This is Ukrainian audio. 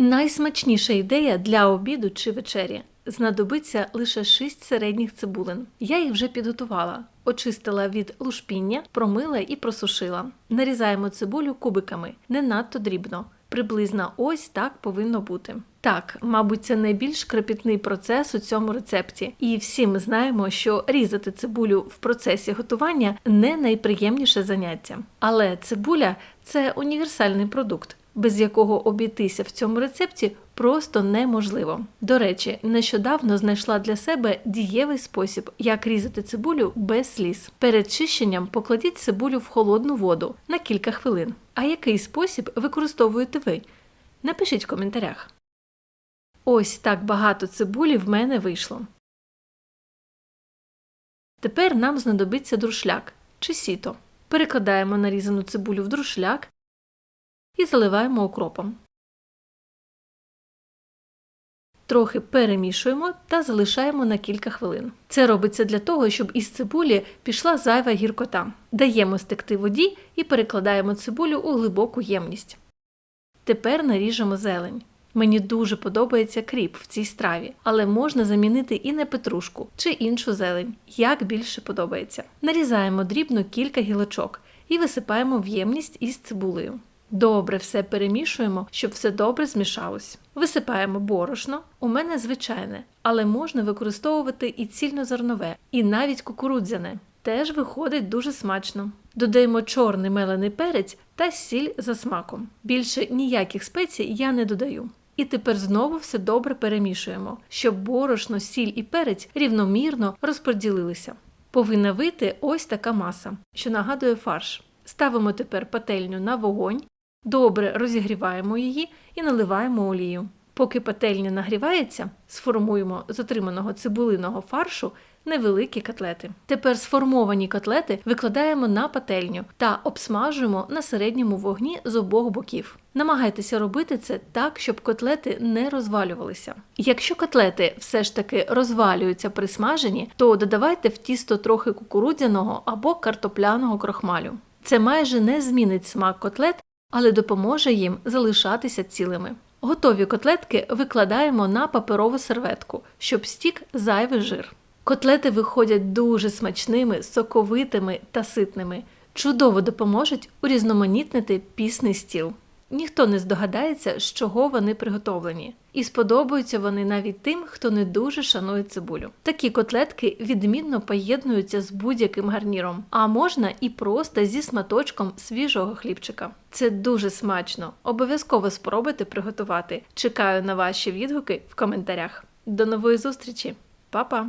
Найсмачніша ідея для обіду чи вечері. Знадобиться лише 6 середніх цибулин. Я їх вже підготувала. Очистила від лушпіння, промила і просушила. Нарізаємо цибулю кубиками, не надто дрібно. Приблизно ось так повинно бути. Так, мабуть, це найбільш крепітний процес у цьому рецепті, і всі ми знаємо, що різати цибулю в процесі готування не найприємніше заняття. Але цибуля це універсальний продукт, без якого обійтися в цьому рецепті просто неможливо. До речі, нещодавно знайшла для себе дієвий спосіб, як різати цибулю без сліз. Перед чищенням покладіть цибулю в холодну воду на кілька хвилин. А який спосіб використовуєте ви? Напишіть в коментарях. Ось так багато цибулі в мене вийшло. Тепер нам знадобиться друшляк чи сіто. Перекладаємо нарізану цибулю в друшляк і заливаємо окропом. Трохи перемішуємо та залишаємо на кілька хвилин. Це робиться для того, щоб із цибулі пішла зайва гіркота. Даємо стекти воді і перекладаємо цибулю у глибоку ємність. Тепер наріжемо зелень. Мені дуже подобається кріп в цій страві, але можна замінити і на петрушку чи іншу зелень, як більше подобається. Нарізаємо дрібно кілька гілочок і висипаємо в ємність із цибулею. Добре все перемішуємо, щоб все добре змішалось. Висипаємо борошно, у мене звичайне, але можна використовувати і цільнозернове, і навіть кукурудзяне. Теж виходить дуже смачно. Додаємо чорний мелений перець та сіль за смаком. Більше ніяких спецій я не додаю. І тепер знову все добре перемішуємо, щоб борошно, сіль і перець рівномірно розподілилися. Повинна вийти ось така маса, що нагадує фарш. Ставимо тепер пательню на вогонь, добре розігріваємо її і наливаємо олію. Поки пательня нагрівається, сформуємо з отриманого цибулиного фаршу невеликі котлети. Тепер сформовані котлети викладаємо на пательню та обсмажуємо на середньому вогні з обох боків. Намагайтеся робити це так, щоб котлети не розвалювалися. Якщо котлети все ж таки розвалюються при смаженні, то додавайте в тісто трохи кукурудзяного або картопляного крохмалю. Це майже не змінить смак котлет, але допоможе їм залишатися цілими. Готові котлетки викладаємо на паперову серветку, щоб стік зайвий жир. Котлети виходять дуже смачними, соковитими та ситними. Чудово допоможуть урізноманітнити пісний стіл. Ніхто не здогадається, з чого вони приготовлені, і сподобаються вони навіть тим, хто не дуже шанує цибулю. Такі котлетки відмінно поєднуються з будь-яким гарніром, а можна і просто зі сматочком свіжого хлібчика. Це дуже смачно. Обов'язково спробуйте приготувати. Чекаю на ваші відгуки в коментарях. До нової зустрічі, Па-па!